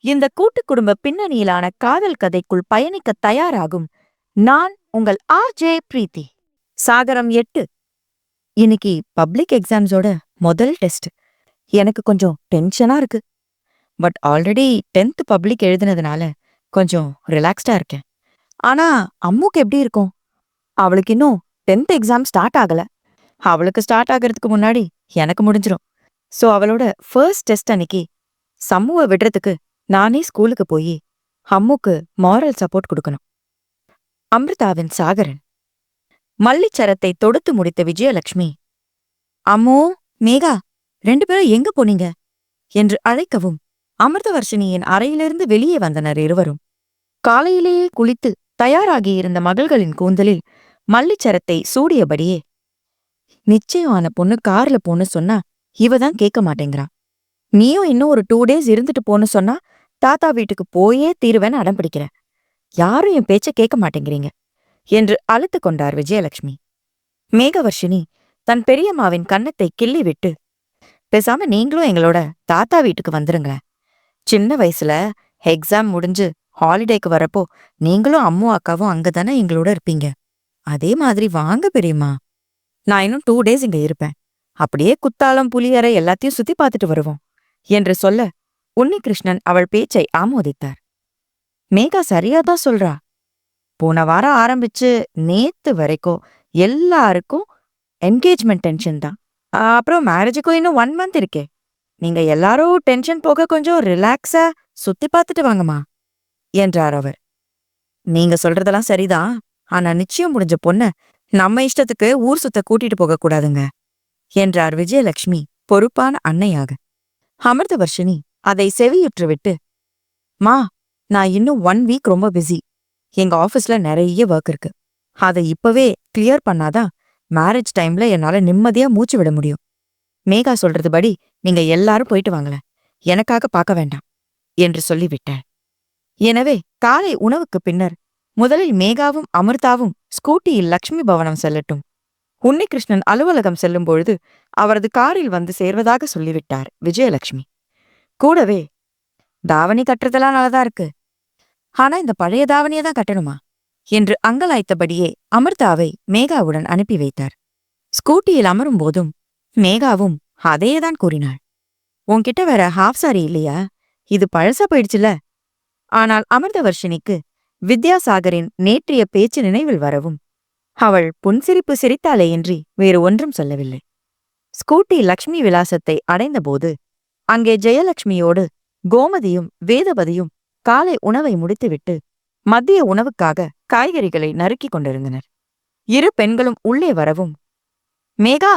இந்த கூட்டு குடும்ப பின்னணியிலான காதல் கதைக்குள் பயணிக்க தயாராகும். நான் உங்கள் ஆர் ஜே பிரீத்தி. சாகரம் எட்டு. இன்னைக்கு பப்ளிக் எக்ஸாம்ஸோட முதல் டெஸ்ட். எனக்கு கொஞ்சம் டென்ஷனா இருக்கு. பட் ஆல்ரெடி டென்த் பப்ளிக் எழுதுனதுனால கொஞ்சம் ரிலாக்ஸ்டா இருக்கேன். ஆனா அம்முக்கு எப்படி இருக்கும்? அவளுக்கு இன்னும் டென்த் எக்ஸாம் ஸ்டார்ட் ஆகல. அவளுக்கு ஸ்டார்ட் ஆகிறதுக்கு முன்னாடி எனக்கு முடிஞ்சிரும். சோ அவளோட ஃபர்ஸ்ட் டெஸ்ட் அன்னைக்கு சம்முவை விடுறதுக்கு நானே ஸ்கூலுக்கு போய் அம்முக்கு மாரல் சப்போர்ட் கொடுக்கணும். அமிர்தாவின் சாகரன். மல்லிச்சரத்தை தொடுத்து முடித்த விஜயலட்சுமி அம்மோ மேகா ரெண்டு பேரும் எங்க போனீங்க? என்று அழைக்கவும் அமிர்தவர்ஷினியின் அறையிலிருந்து வெளியே வந்தனர் இருவரும். காலையிலேயே குளித்து தயாராகியிருந்த மகள்களின் கூந்தலில் மல்லிச்சரத்தை சூடியபடியே நிச்சயமான பொண்ணு கார்ல போன்னு சொன்னா இவ தான் கேட்க மாட்டேங்கிறான் நீயும் இன்னும் ஒரு டூ டேஸ் இருந்துட்டு போன்னு சொன்னா தாத்தா வீட்டுக்கு போயே தீருவேன்னு அடம் பிடிக்கிறேன். யாரும் என் பேச்ச கேட்க மாட்டேங்கிறீங்க. என்று அழுத்து கொண்டார் விஜயலட்சுமி. மேகவர்ஷினி தன் பெரியம்மாவின் கன்னத்தை கிள்ளி விட்டு பேசாம நீங்களும் எங்களோட தாத்தா வீட்டுக்கு வந்துருங்களேன். சின்ன வயசுல எக்ஸாம் முடிஞ்சு ஹாலிடேக்கு வரப்போ நீங்களும் அம்மு அக்காவும் அங்கதானே எங்களோட இருப்பீங்க. அதே மாதிரி வாங்க பெரியம்மா. நான் இன்னும் டூ டேஸ் இங்க இருப்பேன். அப்படியே குத்தாலம் புலியறை எல்லாத்தையும் சுத்தி பார்த்துட்டு வருவோம். என்று சொல்ல உன்னிகிருஷ்ணன் அவள் பேச்சை ஆமோதித்தார். மேகா சரியாதான் சொல்றா. போன வாரம் ஆரம்பிச்சு நேத்து வரைக்கும் எல்லாருக்கும் என்கேஜ்மெண்ட் டென்ஷன் தான். அப்புறம் மேரேஜுக்கும் இன்னும் ஒன் மந்த் இருக்கே. நீங்க எல்லாரும் டென்ஷன் போக கொஞ்சம் ரிலாக்ஸா சுத்தி பார்த்துட்டு வாங்கம்மா என்றார் அவர். நீங்க சொல்றதெல்லாம் சரிதான். ஆனா நிச்சயம் முடிஞ்ச பொண்ண நம்ம இஷ்டத்துக்கு ஊர் சுத்த கூட்டிட்டு போக கூடாதுங்க என்றார் விஜயலட்சுமி பொறுப்பான அன்னையாக. அமிர்தவர்ஷினி அதை செவியுற்று விட்டு மா நான் இன்னும் ஒன் வீக் ரொம்ப பிஸி எங்க ஆபீஸ்ல நிறைய ஒர்க் இருக்கு. அதை இப்பவே கிளியர் பண்ணாதான் மேரேஜ் டைம்ல என்னால நிம்மதியா மூச்சு விட முடியும். மேகா சொல்றதுபடி நீங்க எல்லாரும் போயிட்டு வாங்களேன். எனக்காக பார்க்க வேண்டாம் என்று சொல்லிவிட்டார் எனவே காலை உணவுக்கு பின்னர் முதலில் மேகாவும் அமிர்தாவும் ஸ்கூட்டியில் லக்ஷ்மி பவனம் செல்லட்டும். உன்னிகிருஷ்ணன் அலுவலகம் செல்லும் பொழுது அவரது காரில் வந்து சேர்வதாக சொல்லிவிட்டார் விஜயலட்சுமி கூடவே தாவணி கட்டுறதெல்லாம் நல்லதா இருக்கு. ஆனா இந்த பழைய தாவணியை தான் கட்டணுமா? என்று அங்கலாய்த்தபடியே அமிர்தாவை மேகாவுடன் அனுப்பி வைத்தார். ஸ்கூட்டியில் அமரும் போதும் மேகாவும் அதையேதான் கூறினாள். உன்கிட்ட வேற ஹாஃப் சாரி இல்லையா? இது பழசா போயிடுச்சுல? ஆனால் அமிர்தவர்ஷினிக்கு வித்யாசாகரின் நேற்றைய பேச்சு நினைவில் வரவும் அவள் புன்சிரிப்பு சிரித்தாலேயின்றி வேறு ஒன்றும் சொல்லவில்லை. ஸ்கூட்டி லக்ஷ்மி விலாசத்தை அடைந்தபோது அங்கே ஜெயலட்சுமியோடு கோமதியும் வேதபதியும் காலை உணவை முடித்துவிட்டு மதிய உணவுக்காக காய்கறிகளை நறுக்கிக் கொண்டிருந்தனர். இரு பெண்களும் உள்ளே வரவும் மேகா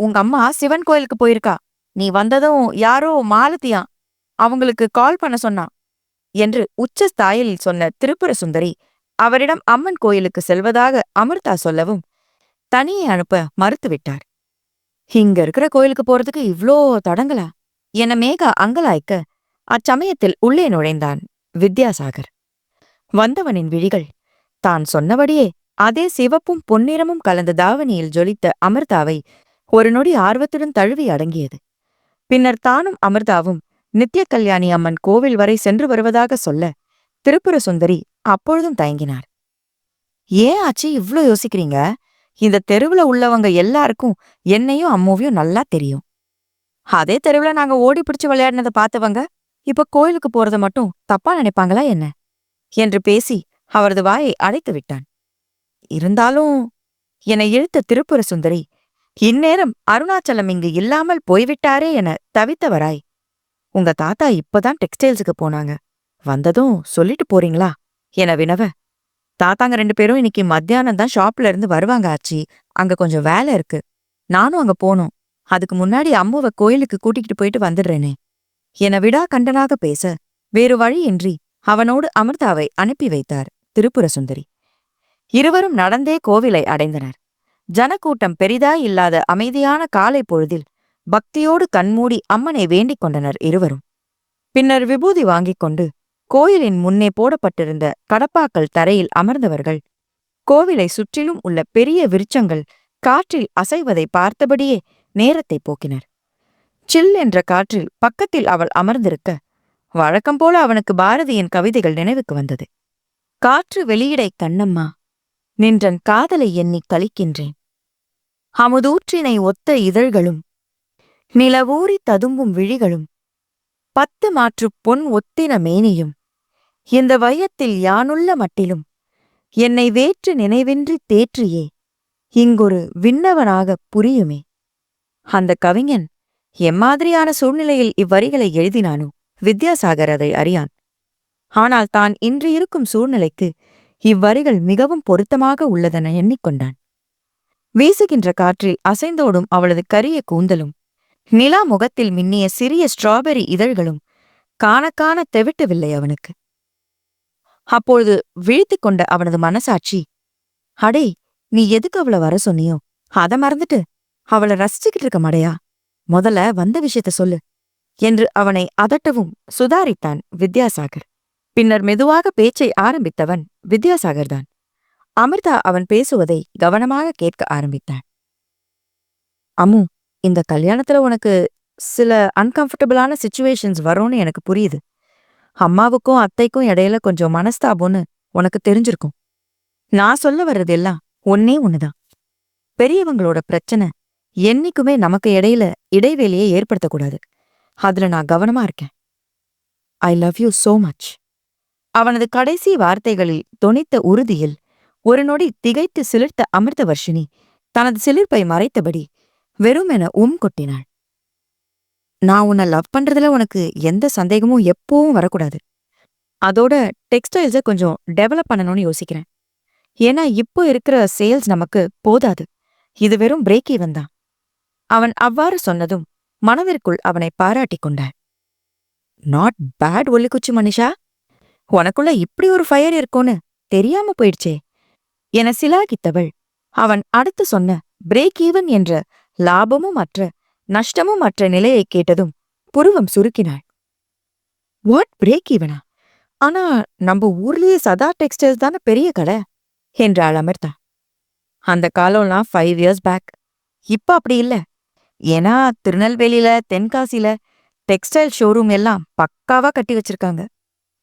உங்க அம்மா சிவன் கோயிலுக்கு போயிருக்கா. நீ வந்ததும் யாரோ மாலத்தியா அவங்களுக்கு கால் பண்ண சொன்னான் என்று உச்ச ஸ்தாயில் சொன்ன திருப்புர சுந்தரி அவரிடம் அம்மன் கோயிலுக்கு செல்வதாக அமிர்தா சொல்லவும் தனியே அனுப்ப மறுத்துவிட்டார். இங்க இருக்கிற கோயிலுக்கு போறதுக்கு இவ்ளோ தடங்களா? என மேகா அங்கலாய்க்க அச்சமயத்தில் உள்ளே நுழைந்தான் வித்யாசாகர். வந்தவனின் விழிகள் தான் சொன்னபடியே அதே சிவப்பும் பொன்னிறமும் கலந்த தாவணியில் ஜொலித்த அமிர்தாவை ஒரு நொடி ஆர்வத்துடன் தழுவி அடங்கியது. பின்னர் தானும் அமிர்தாவும் நித்ய கல்யாணி அம்மன் கோவில் வரை சென்று வருவதாக சொல்ல திருப்புர சுந்தரி அப்பொழுதும் தயங்கினார். ஏன் ஆச்சு இவ்ளோ யோசிக்கிறீங்க? இந்த தெருவுல உள்ளவங்க எல்லாருக்கும் என்னையும் அம்முவையும் நல்லா தெரியும். அதே தெருவுல நாங்க ஓடி பிடிச்சு விளையாடினதை பார்த்தவங்க இப்ப கோயிலுக்கு போறத மட்டும் தப்பா நினைப்பாங்களா என்ன? என்று பேசி அவரது வாயை அடைத்து விட்டான். இருந்தாலும் என்னை இழுத்த திருப்புர சுந்தரி இந்நேரம் அருணாச்சலம் இங்கு இல்லாமல் போய்விட்டாரே என தவித்தவராய் உங்க தாத்தா இப்பதான் டெக்ஸ்டைல்ஸுக்கு போனாங்க வந்ததும் சொல்லிட்டு போறீங்களா? என வினவ தாத்தாங்க ரெண்டு பேரும் இன்னைக்கு மத்தியானம் தான் ஷாப்ல இருந்து வருவாங்க ஆச்சி அங்க கொஞ்சம் வேலை இருக்கு நானும் அங்க போனோம் அதுக்கு முன்னாடி அம்முவை கோயிலுக்கு கூட்டிகிட்டு போயிட்டு வந்துடுறேனே. என விடா கண்டனாக பேச வேறு வழியின்றி அவனோடு அமிர்தாவை அனுப்பி வைத்தார் திரிபுர சுந்தரி இருவரும் நடந்தே கோவிலை அடைந்தனர். ஜனக்கூட்டம் பெரிதாய் இல்லாத அமைதியான காலை பொழுதில் பக்தியோடு கண்மூடி அம்மனை வேண்டிக் கொண்டனர் இருவரும். பின்னர் விபூதி வாங்கிக் கொண்டு கோயிலின் முன்னே போடப்பட்டிருந்த கடப்பாக்கள் தரையில் அமர்ந்தவர்கள் கோவிலை சுற்றிலும் உள்ள பெரிய விருச்சங்கள் காற்றில் அசைவதை பார்த்தபடியே நேரத்தை போக்கினர். சில் என்ற காற்றில் பக்கத்தில் அவள் அமர்ந்திருக்க வழக்கம் போல அவனுக்கு பாரதியின் கவிதைகள் நினைவுக்கு வந்தது. காற்று வெளியிடை கண்ணம்மா நின்றன் காதலை எண்ணிக் கழிக்கின்றேன். அமுதூற்றினை ஒத்த இதழ்களும் நிலவூறி ததும்பும் விழிகளும் பத்து மாற்றுப் பொன் ஒத்தின மேனியும் இந்த வையத்தில் யானுள்ள மட்டிலும் என்னை வேற்று நினைவின்றி தேற்றியே இங்கொரு விண்ணவனாகப் புரியுமே. அந்த கவிஞன் எம்மாதிரியான சூழ்நிலையில் இவ்வரிகளை எழுதினானோ? வித்யாசாகர் அதை அறியான். ஆனால் தான் இன்று இருக்கும் சூழ்நிலைக்கு இவ்வரிகள் மிகவும் பொருத்தமாக உள்ளதென எண்ணிக்கொண்டான். வீசுகின்ற காற்றில் அசைந்தோடும் அவளது கரிய கூந்தலும் நிலா முகத்தில் மின்னிய சிறிய ஸ்ட்ராபெரி இதழ்களும் காண தெவிட்டவில்லை அவனுக்கு. அப்பொழுது விழித்துக் கொண்ட அவனது மனசாட்சி அடே நீ எதுக்கு அவளை வர சொன்னியோ? அத மறந்துட்டு அவளை ரசிச்சுக்கிட்டு இருக்க மாடையா முதல்ல வந்த விஷயத்த சொல்லு என்று அவனை அதட்டவும் சுதாரித்தான் வித்யாசாகர். பின்னர் மெதுவாக பேச்சை ஆரம்பித்தவன் வித்யாசாகர் தான் அமிர்தா அவன் பேசுவதை கவனமாக கேட்க ஆரம்பித்தான். அம்மு இந்த கல்யாணத்துல உனக்கு சில அன்கம்ஃபர்டபுளான சுச்சுவேஷன்ஸ் வரும்னு எனக்கு புரியுது. அம்மாவுக்கும் அத்தைக்கும் இடையில கொஞ்சம் மனஸ்தாபம்னு உனக்கு தெரிஞ்சிருக்கும். நான் சொல்ல வர்றது எல்லாம் ஒன்னே ஒண்ணுதான். பெரியவங்களோட பிரச்சனை என்னைக்குமே நமக்கு இடையில இடைவெளியை ஏற்படுத்தக்கூடாது. அதுல நான் கவனமா இருக்கேன். I love you so much அவனது கடைசி வார்த்தைகளில் தொனித்த உறுதியில் ஒரு நொடி திகைத்து சிலிர்த்த அமிர்தவர்ஷினி தனது சிலிர்ப்பை மறைத்தபடி வெறுமென உம் கொட்டினாள். நான் உன்னை லவ் பண்றதுல உனக்கு எந்த சந்தேகமும் எப்பவும் வரக்கூடாது. அதோட டெக்ஸ்டைல்ஸை கொஞ்சம் டெவலப் பண்ணணும்னு யோசிக்கிறேன். ஏன்னா இப்போ இருக்கிற சேல்ஸ் நமக்கு போதாது. இது வெறும் பிரேக் ஈவன் தான். அவன் அவ்வாறு சொன்னதும் மனதிற்குள் அவனை பாராட்டிக் கொண்டான். நாட் பேட் ஒல்லிக்குச்சு மனிஷா. உனக்குள்ள இப்படி ஒரு ஃபயர் இருக்கும்னு தெரியாம போயிடுச்சே. என சிலாகித்தவள் அவன் அடுத்து சொன்ன பிரேக் ஈவன் என்ற லாபமும் அற்ற நஷ்டமும் அற்ற நிலையை கேட்டதும் புருவம் சுருக்கினாள். வாட் பிரேக் ஈவனா ஆனா நம்ம ஊர்லயே சதா டெக்ஸ்டைல்ஸ் தானே பெரிய கடை? என்றாள் அமிர்தா. அந்த காலம்லாம் ஃபைவ் இயர்ஸ் பேக் இப்ப அப்படி இல்ல. ஏன்னா திருநெல்வேலியில தென்காசியில டெக்ஸ்டைல் ஷோரூம் எல்லாம் பக்காவா கட்டி வச்சிருக்காங்க.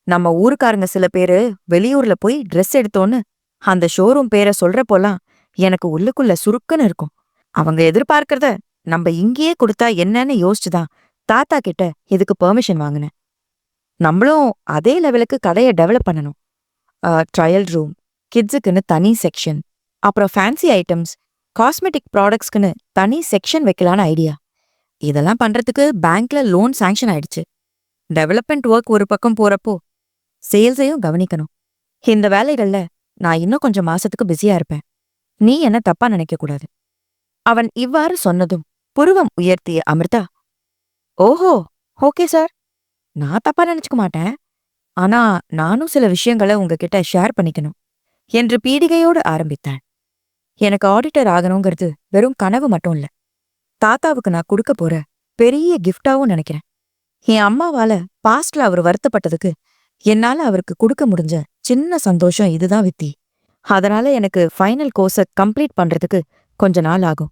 நம்ம ஊருக்காரங்க சில பேரு வெளியூர்ல போய் ட்ரெஸ் எடுத்தோன்னு அந்த ஷோரூம் பேரை சொல்றப்போலாம் எனக்கு உள்ளுக்குள்ள சுருக்குன்னு இருக்கும். அவங்க எதிர்பார்க்கறத நம்ம இங்கேயே கொடுத்தா என்னன்னு யோசிச்சுதான் தாத்தா கிட்ட இதுக்கு பெர்மிஷன் வாங்கினேன். நம்மளும் அதே லெவலுக்கு கடையை டெவலப் பண்ணணும். ட்ரையல் ரூம் கிட்ஸுக்குன்னு தனி செக்ஷன் அப்புறம் ஃபேன்சி ஐட்டம்ஸ் காஸ்மெட்டிக் ப்ராடக்ட்ஸ்க்குன்னு தனி செக்ஷன் வைக்கலான்னு ஐடியா இதெல்லாம் பண்றதுக்கு பேங்க்ல லோன் சாங்ஷன் ஆயிடுச்சு. டெவலப்மெண்ட் ஒர்க் ஒரு பக்கம் போறப்போ சேல்ஸையும் கவனிக்கணும். இந்த வேலைகள்ல நான் இன்னும் கொஞ்சம் மாசத்துக்கு பிஸியா இருப்பேன். நீ என்ன தப்பா நினைக்க கூடாது. அவன் இவ்வாறு சொன்னதும் புருவம் உயர்த்திய அமிர்தா ஓஹோ ஓகே சார் நான் தப்பா நினைச்சுக்க மாட்டேன். ஆனா நானும் சில விஷயங்களை உங்ககிட்ட ஷேர் பண்ணிக்கணும் என்று பீடிகையோடு ஆரம்பித்தான். எனக்கு ஆடிட்டர் ஆகணுங்கிறது வெறும் கனவு மட்டும் இல்ல. தாத்தாவுக்கு நான் கொடுக்க போற பெரிய கிஃப்டாவும் நினைக்கிறேன். என் அம்மாவால பாஸ்ட்ல அவர் வருத்தப்பட்டதுக்கு என்னால அவருக்கு கொடுக்க முடிஞ்ச சின்ன சந்தோஷம் இதுதான் வித்தி. அதனால எனக்கு ஃபைனல் கோர்ஸை கம்ப்ளீட் பண்றதுக்கு கொஞ்ச நாள் ஆகும்.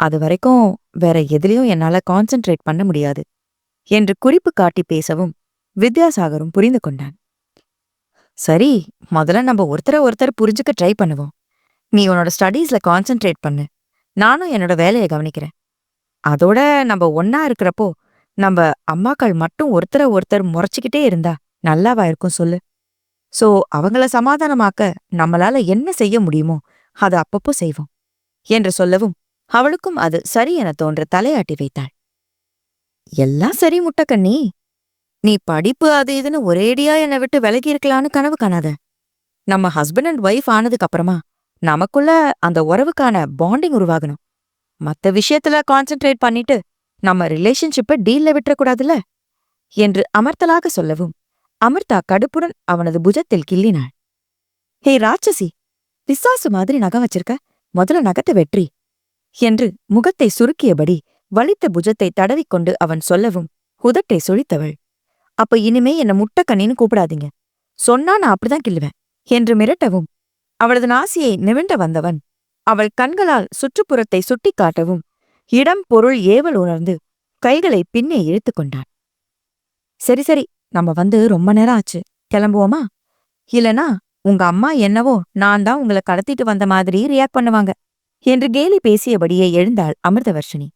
அது வரைக்கும் வேற எதுலயும் என்னால கான்சென்ட்ரேட் பண்ண முடியாது. என்று குறிப்பு காட்டி பேசவும் வித்யாசாகரும் புரிந்து கொண்டான். சரி முதல்ல நம்ம ஒருத்தரை ஒருத்தர் புரிஞ்சுக்க ட்ரை பண்ணுவோம். நீ உன்னோட ஸ்டடீஸ்ல கான்சென்ட்ரேட் பண்ணு. நானும் என்னோட வேலையை கவனிக்கிறேன். அதோட நம்ம ஒன்னா இருக்கிறப்போ நம்ம அம்மாக்கள் மட்டும் ஒருத்தரை ஒருத்தர் முறைச்சிக்கிட்டே இருந்தா நல்லாவா இருக்கும் சொல்லு. சோ அவங்கள சமாதானமாக்க நம்மளால என்ன செய்ய முடியுமோ அதை அப்பப்போ செய்வோம். என்று சொல்லவும் அவளுக்கும் அது சரி என தோன்ற தலையாட்டி வைத்தாள். எல்லாம் சரி முட்டக்கண்ணி. நீ படிப்பு அது இதுன்னு ஒரேடியா என்னை விட்டு விலகி இருக்கலான்னு கனவு காணாத. நம்ம ஹஸ்பண்ட் அண்ட் ஒய்ஃப் ஆனதுக்கு அப்புறமா நமக்குள்ள அந்த உறவுக்கான பாண்டிங் உருவாகணும். மத்த விஷயத்துல கான்சென்ட்ரேட் பண்ணிட்டு நம்ம ரிலேஷன்ஷிப்பை டீல்ல விட்டுறக்கூடாதுல்ல என்று அமர்த்தலாக சொல்லவும் அமிர்தா கடுப்புடன் அவனது புஜத்தில் கிள்ளினாள். ஹே ராட்சசி பிசாசு மாதிரி நகம் வச்சிருக்க? முதல்ல நகத்தை வெற்றி என்று முகத்தை சுருக்கியபடி வலித்த புஜத்தை தடவிக்கொண்டு அவன் சொல்லவும் உதட்டை சுழித்தவள். அப்ப இனிமே என்ன முட்டக்கண்ணின்னு கூப்பிடாதீங்க. சொன்னா நான் அப்படிதான் கிள்ளுவேன் என்று மிரட்டவும் அவளது நாசியை நிமிண்ட வந்தவன். அவள் கண்களால் சுற்றுப்புறத்தை சுட்டிக்காட்டவும் இடம் பொருள் ஏவல் உணர்ந்து கைகளை பின்னே இழுத்துக் கொண்டான் சரி சரி நம்ம வந்து ரொம்ப நேரம் ஆச்சு. கிளம்புவோமா? இல்லனா உங்க அம்மா என்னவோ நான் தான் உங்களை கடத்திட்டு வந்த மாதிரி ரியாக்ட் பண்ணுவாங்க. என்று கேலி பேசியபடியே எழுந்தாள் அமிர்தவர்ஷினி.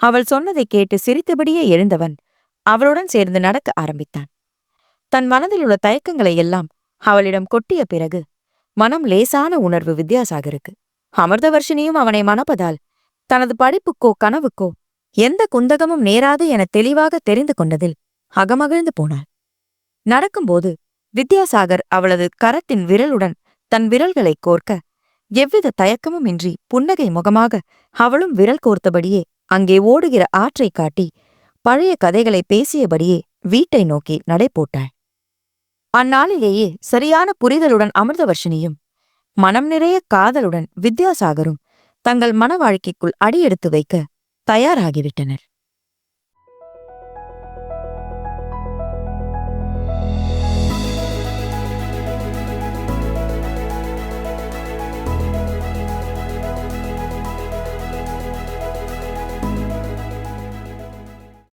அவள் சொன்னதை கேட்டு சிரித்தபடியே எழுந்தவன் அவளுடன் சேர்ந்து நடக்க ஆரம்பித்தான். தன் மனதில் உள்ள தயக்கங்களை எல்லாம் அவளிடம் கொட்டிய பிறகு மனம் லேசான உணர்வு வித்யாசாகருக்கு. அமிர்தவர்ஷினியும் அவனை மணப்பதால் தனது படிப்புக்கோ கனவுக்கோ எந்த குந்தகமும் நேராது என தெளிவாக தெரிந்து கொண்டதில் அகமகிழ்ந்து போனாள். நடக்கும்போது வித்யாசாகர் அவளது கரத்தின் விரலுடன் தன் விரல்களை கோர்க்க எவ்வித தயக்கமும் இன்றி புன்னகை முகமாக அவளும் விரல் கோர்த்தபடியே அங்கே ஓடுகிற ஆற்றைக் காட்டி பழைய கதைகளை பேசியபடியே வீட்டை நோக்கி நடை போட்டாள் அந்நாளிலேயே சரியான புரிதலுடன் அமிர்தவர்ஷினியும் மனம் நிறைய காதலுடன் வித்யாசாகரும் தங்கள் மன வாழ்க்கைக்குள் அடியெடுத்து வைக்க தயாராகிவிட்டனர்.